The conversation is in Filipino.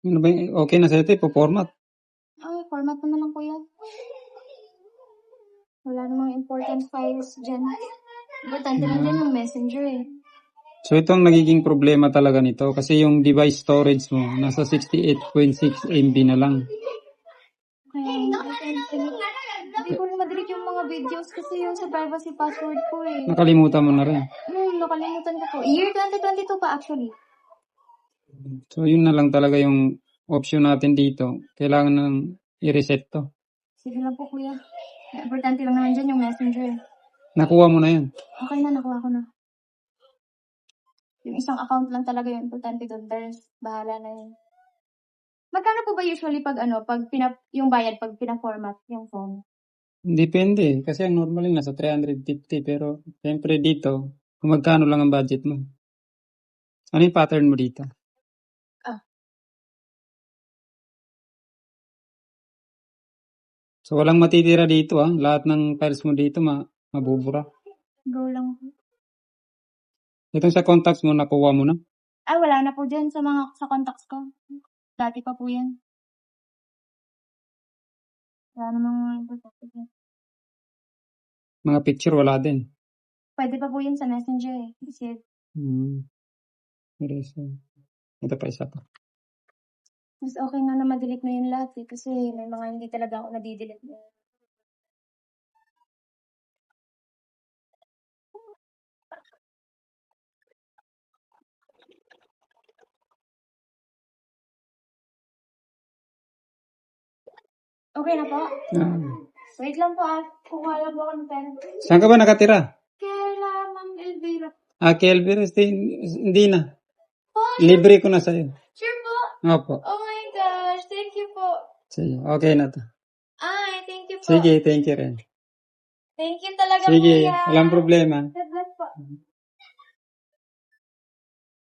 Ano ba, yung- okay na sa'yo ito, ipo-format. Ay, format mo na lang kuya. Wala namang important files dyan. Importante lang dyan yung messenger eh. So ito ang nagiging problema talaga nito kasi yung device storage mo nasa 68.6 MB na lang. Kaya, hindi ko rin madelete yung mga videos kasi yung sa privacy password ko eh. Nakalimutan mo na rin. Hmm, nakalimutan ko po. Year 2022 pa actually. So yun na lang talaga yung option natin dito. Kailangan nang i-reset to. Sige lang po kuya. Importante lang naman dyan yung messenger. Nakuha mo na yan. Okay na, nakuha ko na. Yung isang account lang talaga yung importante doon. There's, bahala na yun. Magkano po ba usually pag ano, pag pina, yung bayad pag pina-format yung phone? Depende. Kasi ang normal yung nasa 350 pero siyempre dito, kung magkano lang ang budget mo. Ano yung pattern mo dito? So walang matitira dito ah. Lahat ng files mo dito ma mabubura. Go lang. Itong sa contacts mo nakuha mo na. Ah, wala na po dyan sa mga sa contacts ko. Dati pa po yan. Wala namang dyan. Mga picture wala din. Pwede pa po yun sa messenger eh. Kasi Hmm. Ito pa isa pa. Mas okay nga na ma-delete na yun lahat eh. Kasi may mga hindi talaga ako nadidelete. Okay na po. Ah. Wait lang po ah. Kukuha lang po ako ng pen. Saan ka ba nakatira? Kaya Ma'am Elvira. Ah, Kelvin, hindi, hindi na. Po, Libre ko na sa'yo. sure po. Opo. Oh my gosh. Thank you po. Sige, okay na to. Ay, thank you po. Sige, thank you rin. Thank you talaga Sige, kuya. walang problema. God bless po.